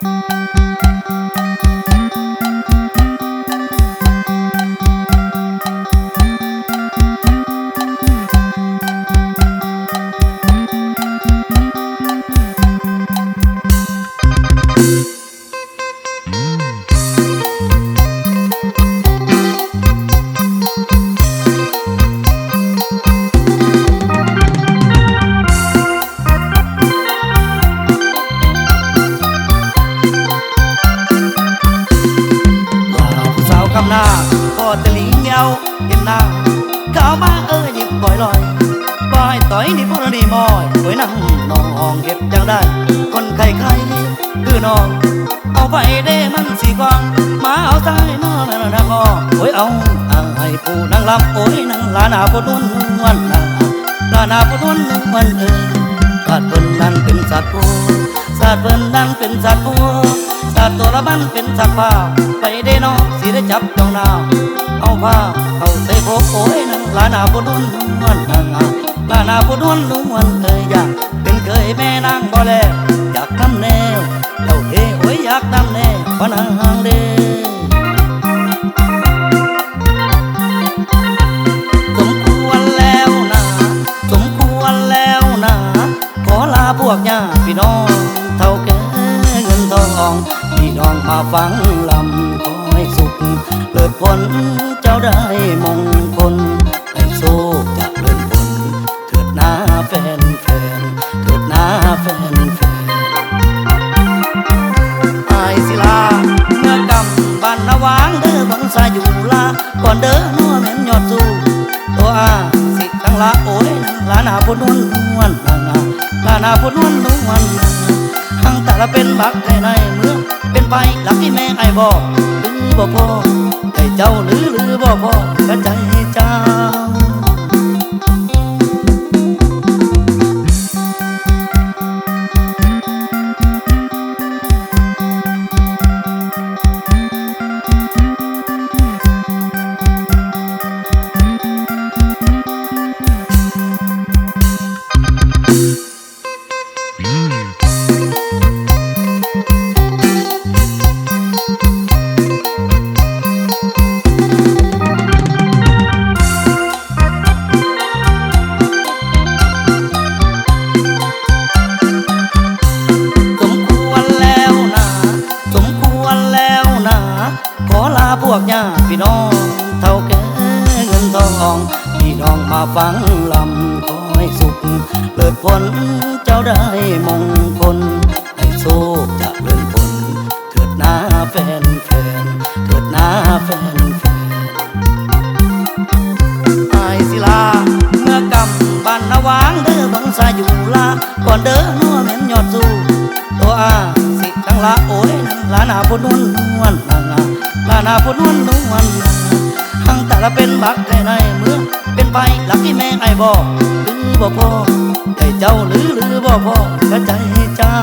嗯 หน้าก็จะหลีเงาเห็นหน้าเข้าวมาเอ้ยหยิบก่อยลอยบอยต่อยนี่พวกนี่มอยโอยนั่งนองห้องเห็ดจังได้ คนไข้ไข้คือน้อง เอาไปได้มันสีกวางมาเอาใจน้อแม่นางอ้อโอ้ยเอาเอาให้ผู้นางลำโอ้ยนางลานาผู้นุ่นนวลนาลานาผู้นุ่นนวลเอ้ยสัตว์เพิ่นนั้นเป็นสัตว์ผู้สัตว์เพิ่นนั้นเป็นสัตว์ผู้สัตว์ตัวละมันเป็นสัตว์ป่าไปได้น้องสิ จับจ้องนาเอาผ้าเอาใส่โคกโอ้ยนางลานาผู้นุ่นนวลนางลานาผู้นุ่นนวลเอ้ยอยากเป็นเคยแม่นางบ่แลอยากทำแนวเจ้าเอ๋โอ้ยอยากดำแน่พนังเด้สมควรแล้วนะสมควรแล้วนะขอลาพวกญาพี่น้อง เท่าแก่เงินทองพี่น้องมาฟังลำ เลิศผลเจ้าได้มงคลให้โชคจะเลิศผลเถิดหน้าแฟนแฟนเถิดหน้าแฟนแฟนไอศิลาเมื่อกำบ้านนาวางเด้อบังสาอยู่ลาก่อนเด้อนัวแม่นยอดสู้ตัวอาสิทั้งละโอ้ยนั่งลานาพุนวนนวลนางาลานาพุนวนนวลนางาหังแต่ละเป็นบักในในเมืองเป็นไปหลักที่แม่ไอบอกหรือบ่พอ ให้เจ้าหรือหรือบ่พอกระใจเจ้า อลาพวกญาติพี่น้องเท่าแก่เงินทองพี่น้องมาฟังลำขอให้สุขเลิศผลเจ้าได้มงคลให้โชคจะเลิศผลเถิดหน้าแฟนแฟนเถิดหน้าแฟนแฟนอายศิลาเมื่อกำบ้านนาวางเด้อบังสาอยู่ลาก่อนเด้อนัวแม่นยอดสู้ตัวอาสิทั้งละโอ้ยนางลานาพุนวนนวลนางา ลานาพุนวนนวลนหังแต่ละเป็นบักในในเมืองเป็นไปหลักที่แม่ไอบอกหรือบ่พอใจเจ้าหรือหรือบ่พอกระใจเจ้า